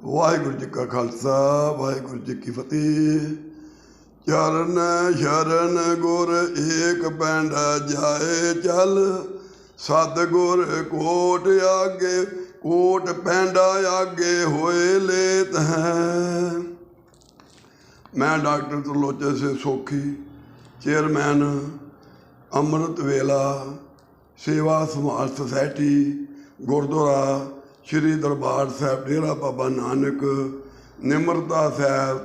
ਵਾਹਿਗੁਰੂ ਜੀ ਕਾ ਖਾਲਸਾ, ਵਾਹਿਗੁਰੂ ਜੀ ਕੀ ਫਤਿਹ। ਚਰਨ ਸ਼ਰਨ ਗੁਰ ਏਕ ਪੈਂਡ ਜਾਏ ਚਲ ਸਤ ਗੁਰ ਕੋਟ ਆਗੇ, ਕੋਟ ਪੈਂਡਾ ਆਗੇ ਹੋਏ ਲੇਤ ਹੈ। ਮੈਂ ਡਾਕਟਰ ਤਰਲੋਚੇ ਸੇ ਸੋਖੀ, ਚੇਅਰਮੈਨ ਅੰਮ੍ਰਿਤ ਵੇਲਾ, ਸੇਵਾ ਸਮਾਜ ਸੁਸਾਇਟੀ, ਗੁਰਦੁਆਰਾ, ਸ੍ਰੀ ਦਰਬਾਰ ਸਾਹਿਬ, ਡੇਰਾ ਬਾਬਾ ਨਾਨਕ, ਨਿਮਰਤਾ ਸਾਹਿਬ,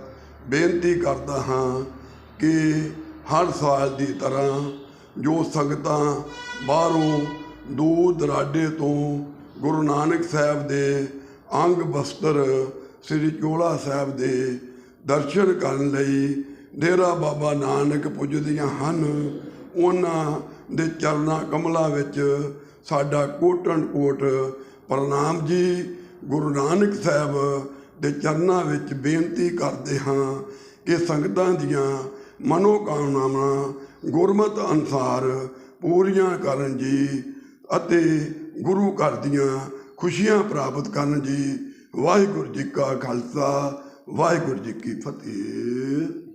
ਬੇਨਤੀ ਕਰਦਾ ਹਾਂ ਕਿ ਹਰ ਸਾਲ ਦੀ ਤਰ੍ਹਾਂ ਜੋ ਸੰਗਤਾਂ ਬਾਹਰੋਂ ਦੂਰ ਦਰਾਡੇ ਤੋਂ ਗੁਰੂ ਨਾਨਕ ਸਾਹਿਬ ਦੇ ਅੰਗ ਬਸਤਰ ਸ੍ਰੀ ਚੋਲਾ ਸਾਹਿਬ ਦੇ ਦਰਸ਼ਨ ਕਰਨ ਲਈ ਡੇਰਾ ਬਾਬਾ ਨਾਨਕ ਪੁੱਜਦੀਆਂ ਹਨ। ਉਹਨਾਂ ਦੇ ਚਰਨਾਂ ਕਮਲਾਂ ਵਿੱਚ ਸਾਡਾ ਕੋਟਨ ਕੋਟ ਪ੍ਰਣਾਮ ਜੀ। ਗੁਰੂ ਨਾਨਕ ਸਾਹਿਬ ਦੇ ਚਰਨਾਂ ਵਿੱਚ ਬੇਨਤੀ ਕਰਦੇ ਹਾਂ ਕਿ ਸੰਗਤਾਂ ਦੀਆਂ ਮਨੋਕਾਮਨਾਵਾਂ ਗੁਰਮਤ ਅਨੁਸਾਰ ਪੂਰੀਆਂ ਕਰਨ ਜੀ ਅਤੇ ਗੁਰੂ ਘਰ ਦੀਆਂ ਖੁਸ਼ੀਆਂ ਪ੍ਰਾਪਤ ਕਰਨ ਜੀ। ਵਾਹਿਗੁਰੂ ਜੀ ਕਾ ਖਾਲਸਾ, ਵਾਹਿਗੁਰੂ ਜੀ ਕੀ ਫਤਿਹ।